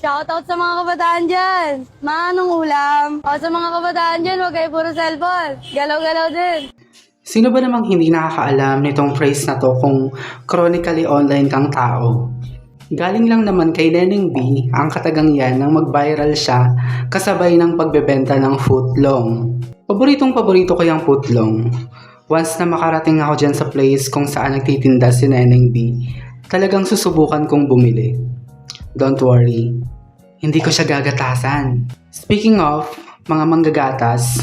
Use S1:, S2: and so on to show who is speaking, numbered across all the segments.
S1: Shoutout sa mga kabataan dyan. Manong ulam. O sa mga kabataan dyan, huwag kayo puro cellphone. Galaw-galaw din.
S2: Sino ba namang hindi nakakaalam nitong phrase na to kung chronically online kang tao? Galing lang naman kay Neneng B ang katagang yan nang mag-viral siya kasabay ng pagbebenta ng footlong. Paboritong paborito ko yung footlong. Once na makarating ako dyan sa place kung saan nagtitinda si Neneng B, talagang susubukan kong bumili. Don't worry, hindi ko siya gagatasan. Speaking of mga manggagatas,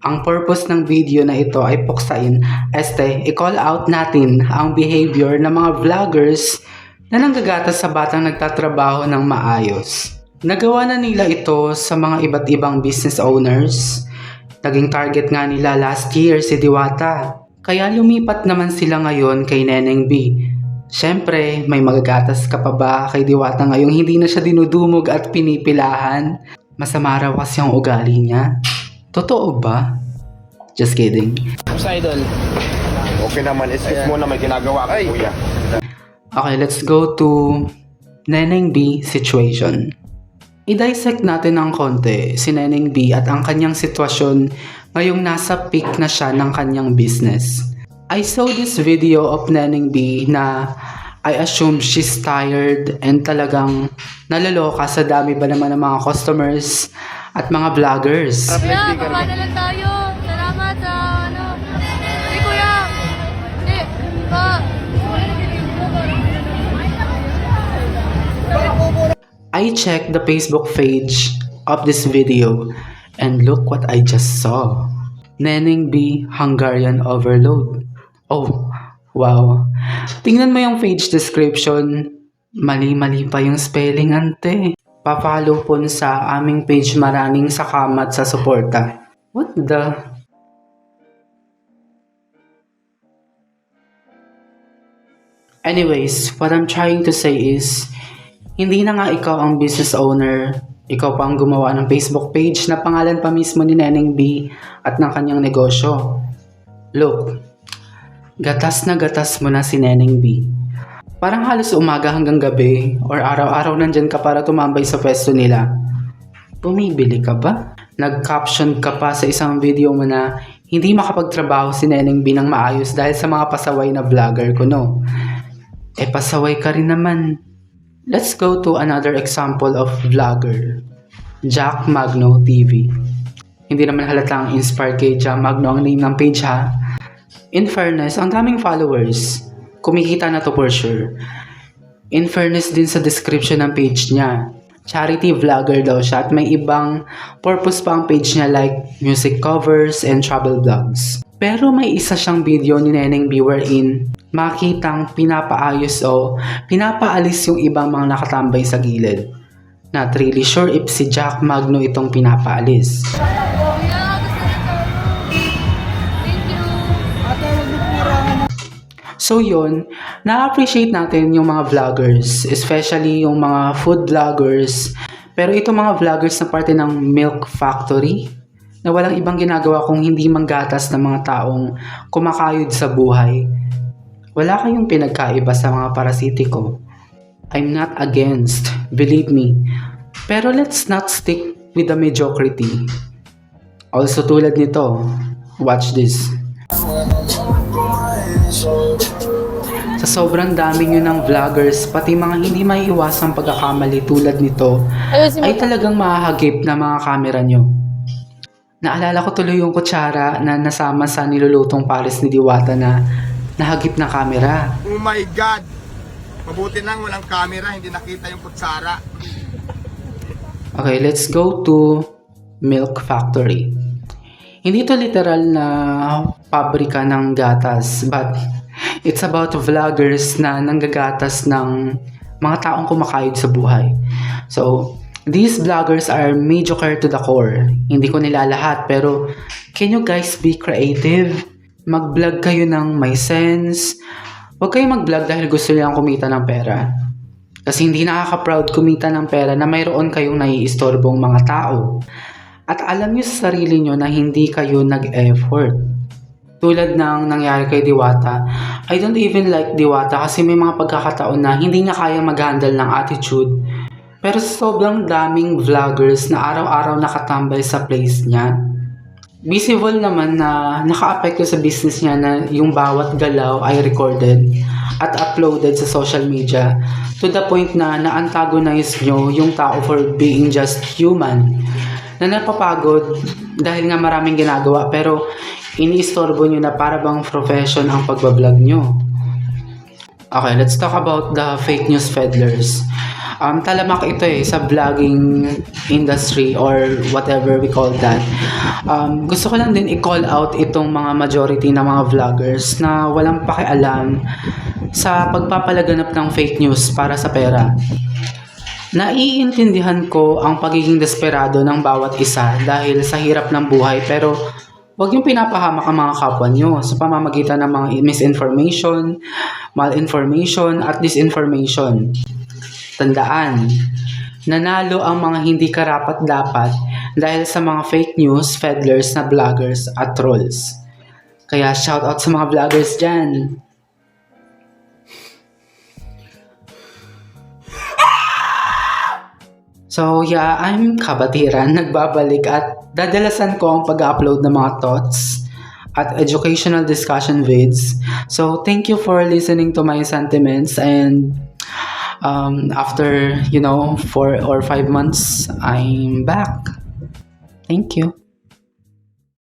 S2: ang purpose ng video na ito ay puksain, este, i-call out natin ang behavior ng mga vloggers na nanggagatas sa batang nagtatrabaho ng maayos. Nagawa na nila ito sa mga iba't ibang business owners. Naging target nga nila last year si Diwata. Kaya lumipat naman sila ngayon kay Neneng B. Siyempre, may magagatas ka pa ba kay Diwata ngayong hindi na siya dinudumog at pinipilahan? Masama raw kasi ang ugali niya. Totoo ba? Just kidding.
S3: Sa idol.
S4: Okay naman, excuse mo na may ginagawa ka, kuya.
S2: Okay, let's go to Neneng B situation. I-dissect natin ng konti si Neneng B at ang kanyang sitwasyon ngayong nasa peak na siya ng kanyang business. I saw this video of Neneng B na I assume she's tired and talagang naloloka sa dami ba naman ng mga customers at mga vloggers.
S1: Kuya, baba na lang tayo. Salamat sa ano. Hindi, kuya. Hindi. Pa.
S2: I checked the Facebook page of this video and look what I just saw. Neneng B Hungarian Overload. Oh, wow. Tingnan mo yung page description. Mali-mali pa yung spelling ante. Papalo po sa aming page maraming sakamat sa suporta. What the? Anyways, what I'm trying to say is, hindi na nga ikaw ang business owner, ikaw pa ang gumawa ng Facebook page na pangalan pa mismo ni Neneng B at ng kanyang negosyo. Look, gatas na gatas mo na si Neneng B. Parang halos umaga hanggang gabi or araw-araw nandyan ka para tumambay sa pwesto nila. Bumibili ka ba? Nag-caption ka pa sa isang video mo na hindi makapagtrabaho si Neneng B ng maayos dahil sa mga pasaway na vlogger ko no. Eh pasaway ka rin naman. Let's go to another example of vlogger. Jack Magno TV. Hindi naman halatang inspired kay Jack Magno ang name ng page ha. In fairness, ang daming followers. Kumikita na to for sure. In fairness din sa description ng page niya. Charity vlogger daw siya at may ibang purpose pa ang page niya like music covers and travel vlogs. Pero may isa siyang video ni Neneng B wherein makitang pinapaayos o pinapaalis yung ibang mga nakatambay sa gilid. Not really sure if si Jack Magno itong pinapaalis. So yun, na-appreciate natin yung mga vloggers, especially yung mga food vloggers. Pero itong mga vloggers na parte ng Milk Factory, na walang ibang ginagawa kung hindi manggatas ng mga taong kumakayod sa buhay. Wala kayong pinagkaiba sa mga parasitiko. I'm not against, believe me. Pero let's not stick with the mediocrity. Also tulad nito, watch this. Sa sobrang dami nyo ng vloggers, pati mga hindi may iwasang pagkakamali tulad nito, ay talagang mahahagip na mga kamera nyo. Naalala ko tuloy yung kutsara na nasama sa nilulutong pares ni Diwata na nahagip na kamera.
S4: Oh my God! Mabuti lang walang camera, hindi nakita yung kutsara.
S2: Okay, let's go to Milk Factory. Hindi to literal na pabrika ng gatas, but it's about vloggers na nanggagatas ng mga taong kumakayod sa buhay. So, these vloggers are mediocre to the core. Hindi ko nila lahat, pero can you guys be creative? Mag-vlog kayo ng may sense. Huwag kayo mag-vlog dahil gusto nilang kumita ng pera. Kasi hindi nakaka-proud kumita ng pera na mayroon kayong naiistorbong mga tao. At alam niyo sa sarili niyo na hindi kayo nag-effort. Tulad ng nangyari kay Diwata, I don't even like Diwata kasi may mga pagkakataon na hindi niya kaya mag-handle ng attitude. Pero sobrang daming vloggers na araw-araw nakatambay sa place niya. Visible naman na naka-apekto sa business niya na yung bawat galaw ay recorded at uploaded sa social media to the point na na-antagonize nyo yung tao for being just human. Na napapagod dahil nga maraming ginagawa pero iniistorbo nyo na para bang profession ang pagbablog nyo. Okay, let's talk about the fake news peddlers. Um, talamak ito eh sa vlogging industry or whatever we call that. Um, gusto ko lang din i-call out itong mga majority ng mga vloggers na walang pakialam sa pagpapalaganap ng fake news para sa pera. Naiintindihan ko ang pagiging desperado ng bawat isa dahil sa hirap ng buhay pero Huwag yung pinapahamak ang mga kapwa nyo sa pamamagitan ng mga misinformation, malinformation, at disinformation. Tandaan, nanalo ang mga hindi karapat-dapat dahil sa mga fake news, peddlers na vloggers at trolls. Kaya shoutout sa mga vloggers dyan. So yeah, I'm Kabatiran, nagbabalik at dadalasan ko ang pag-upload ng mga thoughts at educational discussion vids. So thank you for listening to my sentiments and um, after, you know, four or five months, I'm back. Thank you.